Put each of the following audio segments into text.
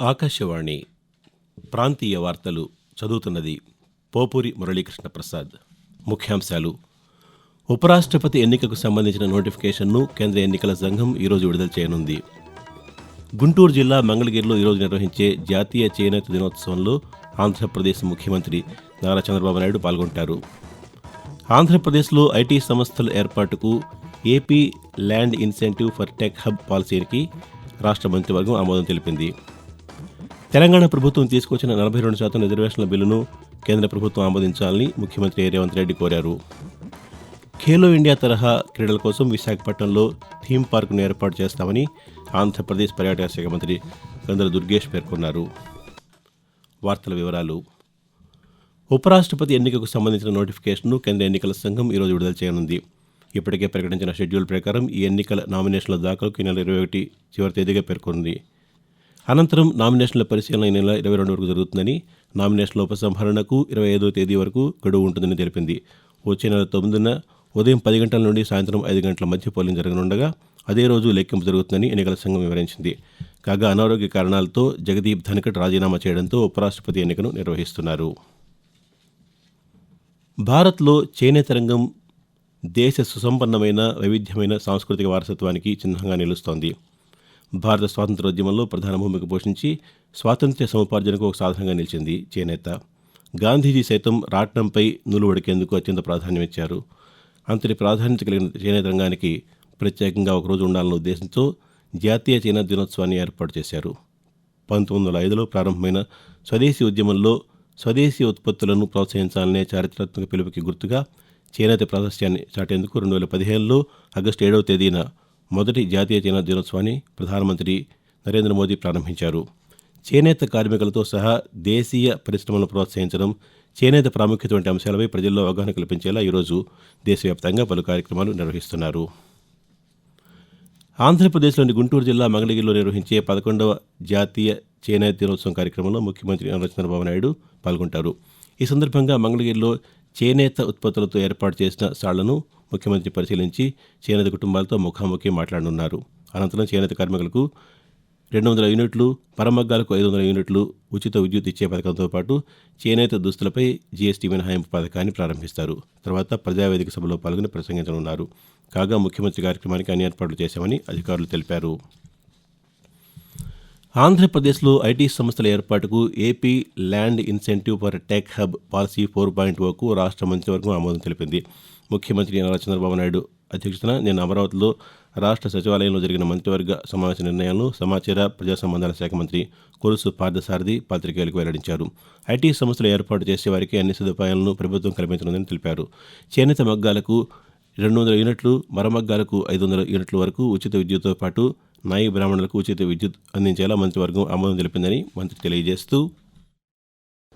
ఆకాశవాణి ప్రాంతీయ వార్తలు చదువుతున్నది పోపూరి మురళీకృష్ణ ప్రసాద్. ముఖ్యాంశాలు. ఉపరాష్ట్రపతి ఎన్నికకు సంబంధించిన నోటిఫికేషన్ను కేంద్ర ఎన్నికల సంఘం ఈరోజు విడుదల చేయనుంది. గుంటూరు జిల్లా మంగళగిరిలో ఈరోజు నిర్వహించే జాతీయ చేనేత దినోత్సవంలో ఆంధ్రప్రదేశ్ ముఖ్యమంత్రి నారా చంద్రబాబు నాయుడు పాల్గొంటారు. ఆంధ్రప్రదేశ్లో ఐటీ సంస్థల ఏర్పాటుకు AP land incentive for tech hub పాలసీకి రాష్ట్ర మంత్రివర్గం ఆమోదం తెలిపింది. తెలంగాణ ప్రభుత్వం తీసుకొచ్చిన నలభై రెండు శాతం రిజర్వేషన్ల బిల్లును కేంద్ర ప్రభుత్వం ఆమోదించాలని ముఖ్యమంత్రి రేవంత్ రెడ్డి కోరారు. ఖేలో ఇండియా తరహా క్రీడల కోసం విశాఖపట్నంలో థీమ్ పార్కును ఏర్పాటు చేస్తామని ఆంధ్రప్రదేశ్ పర్యాటక శాఖ మంత్రి గంధర దుర్గేష్ పేర్కొన్నారు. వార్తల వివరాలు. ఉపరాష్ట్రపతి ఎన్నికకు సంబంధించిన నోటిఫికేషన్ను కేంద్ర ఎన్నికల సంఘం ఈరోజు విడుదల చేయనుంది. ఇప్పటికే ప్రకటించిన షెడ్యూల్ ప్రకారం ఈ ఎన్నికల నామినేషన్ల దాఖలుకు ఈ నెల ఇరవై ఒకటి చివరి తేదీగా పేర్కొంది అనంతరం నామినేషన్ల పరిశీలన ఈ నెల ఇరవై రెండు వరకు జరుగుతుందని నామినేషన్ల ఉపసంహరణకు ఇరవై ఐదో తేదీ వరకు గడువు ఉంటుందని తెలిపింది. వచ్చే నెల తొమ్మిదిన ఉదయం పది గంటల నుండి సాయంత్రం ఐదు గంటల మధ్య పోలింగ్ జరగనుండగా అదే రోజు లెక్కింపు జరుగుతుందని ఎన్నికల సంఘం వివరించింది. కాగా అనారోగ్య కారణాలతో జగదీప్ ధనకట్ రాజీనామా చేయడంతో ఉపరాష్ట్రపతి ఎన్నికను నిర్వహిస్తున్నారు. భారత్లో చేనేత రంగం దేశ సుసంపన్నమైన వైవిధ్యమైన సాంస్కృతిక వారసత్వానికి చిహ్నంగా నిలుస్తోంది. భారత స్వాతంత్రోద్యమంలో ప్రధాన భూమిక పోషించి స్వాతంత్ర్య సముపార్జనకు ఒక సాధనంగా నిలిచింది చేనేత. గాంధీజీ సైతం రాట్నంపై నులువడికేందుకు అత్యంత ప్రాధాన్యమిచ్చారు అంతటి ప్రాధాన్యత కలిగిన చేనేత రంగానికి ప్రత్యేకంగా ఒకరోజు ఉండాలన్న ఉద్దేశంతో జాతీయ చేనేత దినోత్సవాన్ని ఏర్పాటు చేశారు. పంతొమ్మిది వందల ఐదులో ప్రారంభమైన స్వదేశీ ఉద్యమంలో స్వదేశీ ఉత్పత్తులను ప్రోత్సహించాలనే చారిత్రాత్మక పిలుపుకి గుర్తుగా చేనేత ప్రాశస్యాన్ని చాటేందుకు రెండు వేల పదిహేనులో ఆగస్టు ఏడవ తేదీన మొదటి జాతీయ చేనేత దినోత్సవాన్ని ప్రధానమంత్రి నరేంద్ర మోదీ ప్రారంభించారు. చేనేత కార్మికులతో సహా దేశీయ పరిశ్రమలను ప్రోత్సహించడం చేనేత ప్రాముఖ్యత వంటి అంశాలపై ప్రజల్లో అవగాహన కల్పించేలా ఈరోజు దేశవ్యాప్తంగా పలు కార్యక్రమాలు నిర్వహిస్తున్నారు. ఆంధ్రప్రదేశ్లోని గుంటూరు జిల్లా మంగళగిరిలో నిర్వహించే పదకొండవ జాతీయ చేనేత దినోత్సవం కార్యక్రమంలో ముఖ్యమంత్రి నారా చంద్రబాబు నాయుడు పాల్గొంటారు. ఈ సందర్భంగా మంగళగిరిలో చేనేత ఉత్పత్తులతో ఏర్పాటు చేసిన స్టాళ్ళను ముఖ్యమంత్రి పరిశీలించి చేనేత కుటుంబాలతో ముఖాముఖి మాట్లాడనున్నారు. అనంతరం చేనేత కార్మికులకు రెండు వందల యూనిట్లు పరమగ్గాలకు ఐదు వందల యూనిట్లు ఉచిత విద్యుత్ ఇచ్చే పథకంతో పాటు చేనేత దుస్తులపై జీఎస్టీ మినహాయింపు పథకాన్ని ప్రారంభిస్తారు. తర్వాత ప్రజావేదిక సభలో పాల్గొని ప్రసంగించనున్నారు. కాగా ముఖ్యమంత్రి కార్యక్రమానికి అన్ని ఏర్పాట్లు చేశామని అధికారులు తెలిపారు. ఆంధ్రప్రదేశ్లో ఐటీ సంస్థల ఏర్పాటుకు AP land incentive for tech hub policy four point ఓకు రాష్ట్ర మంత్రివర్గం ఆమోదం తెలిపింది. ముఖ్యమంత్రి నారా చంద్రబాబు నాయుడు అధ్యక్షతన నిన్న అమరావతిలో రాష్ట్ర సచివాలయంలో జరిగిన మంత్రివర్గ సమావేశ నిర్ణయాలను సమాచార ప్రజా సంబంధాల శాఖ మంత్రి కొలుసు పార్థసారథి పాత్రికేయులకు వెల్లడించారు. ఐటీ సంస్థలు ఏర్పాటు చేసే వారికి అన్ని సదుపాయాలను ప్రభుత్వం కల్పించనుందని తెలిపారు. చేనేత మగ్గాలకు రెండు వందల యూనిట్లు మరమగ్గాలకు ఐదు వందల యూనిట్ల వరకు ఉచిత విద్యుత్తో పాటు నాయి బ్రాహ్మణులకు ఉచిత విద్యుత్ అందించేలా మంత్రివర్గం ఆమోదం తెలిపిందని మంత్రి తెలియజేస్తూ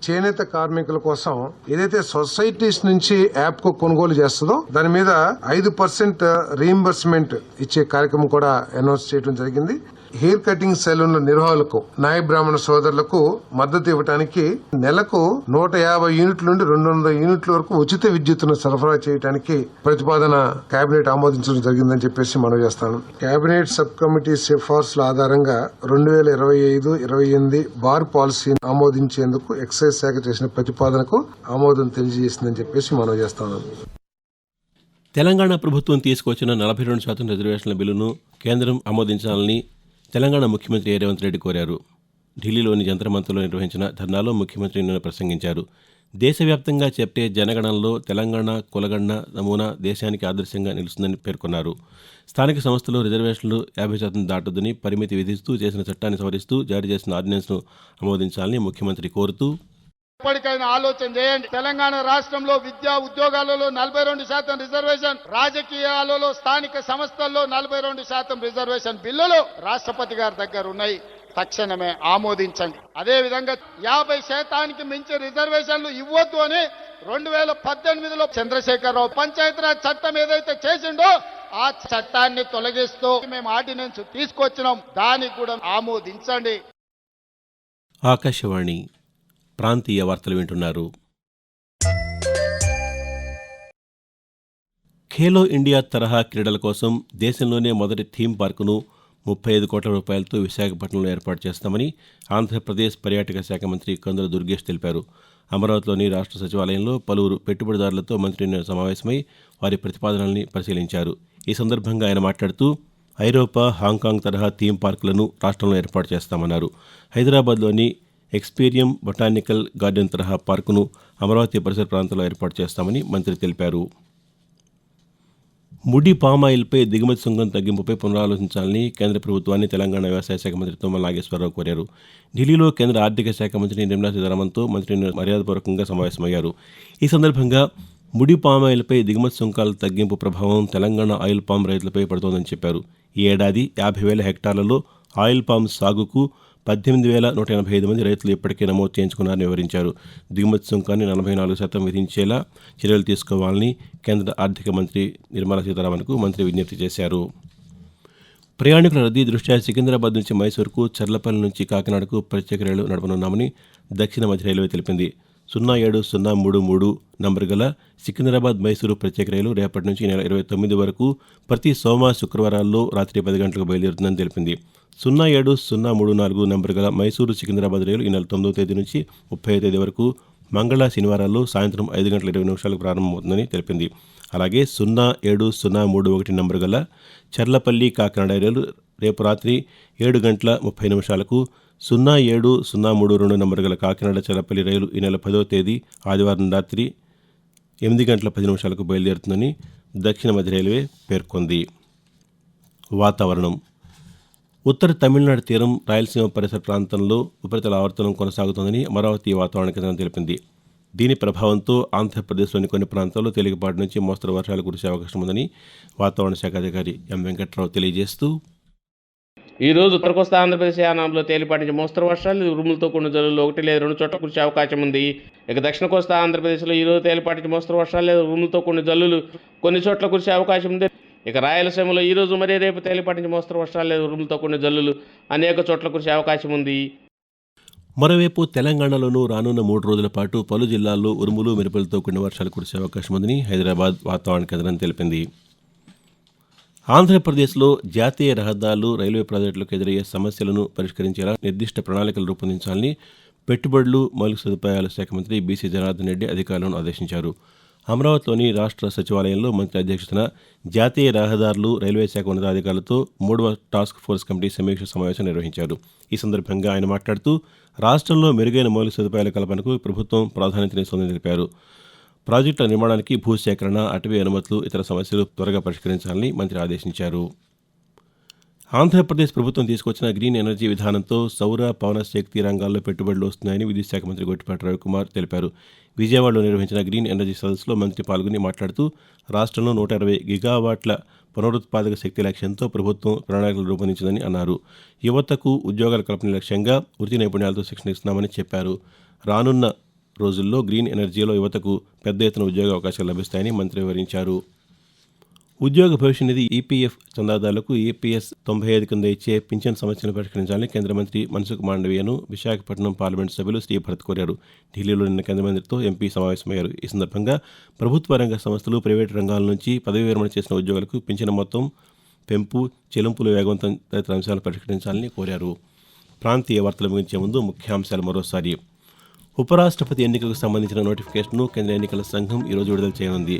చేనేత కార్మికుల కోసం ఏదైతే సొసైటీస్ నుంచి యాప్కు కొనుగోలు చేస్తుందో దాని మీద ఐదు పర్సెంట్ రీఎంబర్స్మెంట్ ఇచ్చే కార్యక్రమం కూడా అనౌన్స్ చేయడం జరిగింది. హెయిర్ కటింగ్ సెలూన్ల నిర్వాహకులకు నాయ బ్రాహ్మణ సోదరులకు మద్దతు ఇవ్వడానికి నెలకు నూట యాభై యూనిట్ల నుండి రెండు వందల యూనిట్ల వరకు ఉచిత విద్యుత్తును సరఫరా చేయడానికి ప్రతిపాదన కేబినెట్ ఆమోదించడం జరిగిందని చెప్పేసి మనం చేస్తాను. కేబినెట్ సబ్ కమిటీ సిఫార్సుల ఆధారంగా రెండు వేల ఇరవై ఐదు ఇరవై ఎనిమిది బార్ పాలసీని ఆమోదించేందుకు ఎక్సైజ్ శాఖ చేసిన ప్రతిపాదనకు ఆమోదం తెలియజేసిందని చెప్పేసి మనం చేస్తాను. తెలంగాణ ప్రభుత్వం తీసుకొచ్చిన నలభై రెండు శాతం రిజర్వేషన్ల బిల్లును కేంద్రం ఆమోదించాలని తెలంగాణ ముఖ్యమంత్రి రేవంత్ రెడ్డి కోరారు. ఢిల్లీలోని జంతర్ నిర్వహించిన ధర్నాలో ముఖ్యమంత్రి నిన్న ప్రసంగించారు. దేశవ్యాప్తంగా చెప్పే జనగణనలో తెలంగాణ కులగణన నమూనా దేశానికి ఆదర్శంగా నిలుస్తుందని పేర్కొన్నారు. స్థానిక సంస్థలు రిజర్వేషన్లు యాభై శాతం దాటొద్దని పరిమితి విధిస్తూ చేసిన చట్టాన్ని సవరిస్తూ జారీ చేసిన ఆర్డినెన్స్ను ఆమోదించాలని ముఖ్యమంత్రి కోరుతూ ఇప్పటికైనా ఆలోచన చేయండి. తెలంగాణ రాష్ట్రంలో విద్యా ఉద్యోగాలలో నలభై రెండు శాతం రిజర్వేషన్ రాజకీయాలలో స్థానిక సంస్థల్లో నలభై రెండు శాతం రిజర్వేషన్ బిల్లులు రాష్ట్రపతి గారి దగ్గర ఉన్నాయి. తక్షణమే ఆమోదించండి. అదే విధంగా యాభై శాతానికి మించి రిజర్వేషన్లు ఇవ్వద్దు అని రెండు వేల పద్దెనిమిదిలో చంద్రశేఖరరావు పంచాయతీరాజ్ చట్టం ఏదైతే చేసిండో ఆ చట్టాన్ని తొలగిస్తూ మేము ఆర్డినెన్స్ తీసుకొచ్చినాం. దానికి కూడా ఆమోదించండి. ఆకాశవాణి ప్రాంతీయ వార్తలు వింటున్నారు. ఖేలో ఇండియా తరహా క్రీడల కోసం దేశంలోనే మొదటి థీమ్ పార్కును ముప్పై ఐదు కోట్ల రూపాయలతో విశాఖపట్నంలో ఏర్పాటు చేస్తామని ఆంధ్రప్రదేశ్ పర్యాటక శాఖ మంత్రి కందుల దుర్గేష్ తెలిపారు. అమరావతిలోని రాష్ట్ర సచివాలయంలో పలువురు పెట్టుబడిదారులతో మంత్రి నిన్న సమావేశమై వారి ప్రతిపాదనల్ని పరిశీలించారు. ఈ సందర్భంగా ఆయన మాట్లాడుతూ ఐరోపా హాంకాంగ్ తరహా థీమ్ పార్కులను రాష్ట్రంలో ఏర్పాటు చేస్తామన్నారు. హైదరాబాద్లోని ఎక్స్పీరియం బొటానికల్ గార్డెన్ తరహా పార్కును అమరావతి పరిసర ప్రాంతంలో ఏర్పాటు చేస్తామని మంత్రి తెలిపారు. ముడి పామాయిల్పై దిగుమతి సుంకం తగ్గింపుపై పునరాలోచించాలని కేంద్ర ప్రభుత్వాన్ని తెలంగాణ వ్యవసాయ శాఖ మంత్రి తుమ్మల నాగేశ్వరరావు కోరారు. ఢిల్లీలో కేంద్ర ఆర్థిక శాఖ మంత్రి నిర్మలా సీతారామన్తో మంత్రి మర్యాదపూర్వకంగా సమావేశమయ్యారు. ఈ సందర్భంగా ముడి పామాయిల్పై దిగుమతి సుంకాల తగ్గింపు ప్రభావం తెలంగాణ ఆయిల్ పామ్ రైతులపై పడుతోందని చెప్పారు. ఈ ఏడాది యాభై వేల హెక్టార్లలో ఆయిల్ పామ్ సాగుకు పద్దెనిమిది వేల నూట ఎనభై ఐదు మంది రైతులు ఇప్పటికే నమోదు చేయించుకున్నారని వివరించారు. దిగుమతి సుంకాన్ని నలభై నాలుగు శాతం విధించేలా చర్యలు తీసుకోవాలని కేంద్ర ఆర్థిక మంత్రి నిర్మలా సీతారామన్కు మంత్రి విజ్ఞప్తి చేశారు. ప్రయాణికుల రద్దీ దృష్ట్యా సికింద్రాబాద్ నుంచి మైసూరుకు చర్లపల్లి నుంచి కాకినాడకు ప్రత్యేక రైళ్ళు నడపనున్నామని దక్షిణ మధ్య రైల్వే తెలిపింది. సున్నా ఏడు సున్నా మూడు మూడు నంబర్ గల సికింద్రాబాద్ మైసూరు ప్రత్యేక రైలు రేపటి నుంచి నెల ఇరవై తొమ్మిది వరకు ప్రతి సోమ శుక్రవారాల్లో రాత్రి పది గంటలకు బయలుదేరుతుందని తెలిపింది. సున్నా ఏడు సున్నా మూడు నాలుగు నెంబర్ గల మైసూరు సికింద్రాబాద్ రైలు ఈ నెల తొమ్మిదో తేదీ నుంచి ముప్పై తేదీ వరకు మంగళ శనివారాల్లో సాయంత్రం ఐదు గంటల ఇరవై నిమిషాలకు ప్రారంభమవుతుందని తెలిపింది. అలాగే సున్నా ఏడు సున్నా మూడు ఒకటి నంబర్ గల చర్లపల్లి కాకినాడ రైలు రేపు రాత్రి ఏడు గంటల ముప్పై నిమిషాలకు సున్నా ఏడు సున్నా మూడు రెండు నంబర్ గల కాకినాడ చర్లపల్లి రైలు ఈ నెల పదో తేదీ ఆదివారం రాత్రి ఎనిమిది గంటల పది నిమిషాలకు బయలుదేరుతుందని దక్షిణ మధ్య రైల్వే పేర్కొంది. వాతావరణం ఉత్తర తమిళనాడు తీరం రాయలసీమ పరిసర ప్రాంతంలో ఉపరితల ఆవర్తనం కొనసాగుతోందని అమరావతి వాతావరణ కేంద్రం తెలిపింది. దీని ప్రభావంతో ఆంధ్రప్రదేశ్లోని కొన్ని ప్రాంతాల్లో తేలికపాటి నుంచి మోస్తరు వర్షాలు కురిసే అవకాశం ఉందని వాతావరణ శాఖ అధికారి ఎం వెంకట్రావు తెలియజేస్తూ ఈ రోజు ఉత్తర కోస్తా ఆంధ్రప్రదేశ్ యానాంలో తేలిపాటి నుంచి మోస్తరు వర్షాలు ఉరుములతో కూడిన జల్లులు ఒకటి లేదా రెండు చోట్ల కురిసే అవకాశం ఉంది. ఇక దక్షిణ కోస్తా ఆంధ్రప్రదేశ్లో ఈ రోజు తేలిపాటి నుంచి మోస్తరు వర్షాలు లేదా ఉరుములతో కూడిన జల్లులు కొన్ని చోట్ల కురిసే అవకాశం ఉంది. ఇక రాయలసీమలో ఈ రోజు రేపు తేలిపాటి నుంచి మోస్తరు వర్షాలు లేదు ఉరుములతో కూడిన జల్లులు అనేక చోట్ల కురిసే అవకాశం ఉంది. మరోవైపు తెలంగాణలోనూ రానున్న మూడు రోజుల పాటు పలు జిల్లాల్లో ఉరుములు మెరుపులతో కూడిన వర్షాలు కురిసే అవకాశం ఉందని హైదరాబాద్ వాతావరణ కేంద్రం తెలిపింది. ఆంధ్రప్రదేశ్లో జాతీయ రహదారులు రైల్వే ప్రాజెక్టులకు ఎదురయ్యే సమస్యలను పరిష్కరించేలా నిర్దిష్ట ప్రణాళికలు రూపొందించాలని పెట్టుబడులు మౌలిక సదుపాయాల శాఖ మంత్రి బీసీ జనార్దన్ రెడ్డి అధికారులను ఆదేశించారు. అమరావతిలోని రాష్ట్ర సచివాలయంలో మంత్రి అధ్యక్షతన జాతీయ రహదారులు రైల్వే శాఖ ఉన్నతాధికారులతో మూడవ టాస్క్ ఫోర్స్ కమిటీ సమీక్ష సమావేశం నిర్వహించారు. ఈ సందర్భంగా ఆయన మాట్లాడుతూ రాష్ట్రంలో మెరుగైన మౌలిక సదుపాయాల కల్పనకు ప్రభుత్వం ప్రాధాన్యతనిస్తోందని తెలిపారు ప్రాజెక్టుల నిర్మాణానికి భూసేకరణ అటవీ అనుమతులు ఇతర సమస్యలు త్వరగా పరిష్కరించాలని మంత్రి ఆదేశించారు. ఆంధ్రప్రదేశ్ ప్రభుత్వం తీసుకొచ్చిన గ్రీన్ ఎనర్జీ విధానంతో సౌర పవన శక్తి రంగాల్లో పెట్టుబడులు వస్తున్నాయని విద్యుత్శాఖ మంత్రి గొట్టిపాటి రవికుమార్ తెలిపారు. విజయవాడలో నిర్వహించిన గ్రీన్ ఎనర్జీ సదస్సులో మంత్రి పాల్గొని మాట్లాడుతూ రాష్ట్రంలో నూట ఇరవై గిగావాట్ల పునరుత్పాదక శక్తి లక్ష్యంతో ప్రభుత్వం ప్రణాళికలు రూపొందించిందని అన్నారు. యువతకు ఉద్యోగాల కల్పన లక్ష్యంగా వృత్తి నైపుణ్యాలతో శిక్షణ ఇస్తున్నామని చెప్పారు. రానున్న రోజుల్లో గ్రీన్ ఎనర్జీలో యువతకు పెద్ద ఎత్తున ఉద్యోగ అవకాశాలు లభిస్తాయని మంత్రి వివరించారు. ఉద్యోగ భవిష్య నిధి ఈపీఎఫ్ చందాదారులకు ఈపీఎస్ తొంభై ఐదు కింద ఇచ్చే పింఛన్ సమస్యను పరిష్కరించాలని కేంద్ర మంత్రి మన్సుఖ్ మాండవీయను విశాఖపట్నం పార్లమెంటు సభ్యులు శ్రీభరత్ కోరారు. ఢిల్లీలో నిన్న కేంద్ర మంత్రితో ఎంపీ సమావేశమయ్యారు. ఈ సందర్భంగా ప్రభుత్వ రంగ సంస్థలు ప్రైవేటు రంగాల నుంచి పదవి విరమణ చేసిన ఉద్యోగులకు పింఛన్ మొత్తం పెంపు చెల్లింపులు వేగవంతం తదితర అంశాలు పరిష్కరించాలని కోరారు. ప్రాంతీయ వార్తలు ముగించే ముందు ముఖ్యాంశాలు మరోసారి. ఉపరాష్ట్రపతి ఎన్నికలకు సంబంధించిన నోటిఫికేషన్ను కేంద్ర ఎన్నికల సంఘం ఈరోజు విడుదల చేయనుంది.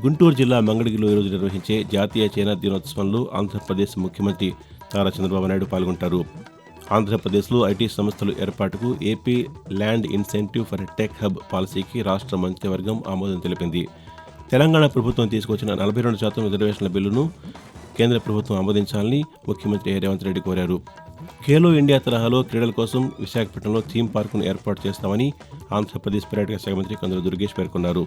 గుంటూరు జిల్లా మంగళగిరిలో ఈరోజు నిర్వహించే జాతీయ చైనా దినోత్సవంలో ఆంధ్రప్రదేశ్ ముఖ్యమంత్రి నారా చంద్రబాబు నాయుడు పాల్గొంటారు. ఆంధ్రప్రదేశ్లో ఐటీ సంస్థలు ఏర్పాటుకు AP land incentive for tech hub పాలసీకి రాష్ట్ర మంత్రివర్గం ఆమోదం తెలిపింది. తెలంగాణ ప్రభుత్వం తీసుకొచ్చిన నలభై రెండు శాతం రిజర్వేషన్ల బిల్లును కేంద్ర ప్రభుత్వం ఆమోదించాలని ముఖ్యమంత్రి రేవంత్ రెడ్డి కోరారు. ఖేలో ఇండియా తరహాలో క్రీడల కోసం విశాఖపట్నంలో థీమ్ పార్కును ఏర్పాటు చేస్తామని ఆంధ్రప్రదేశ్ పర్యాటక శాఖ మంత్రి కందుల దుర్గేష్ పేర్కొన్నారు.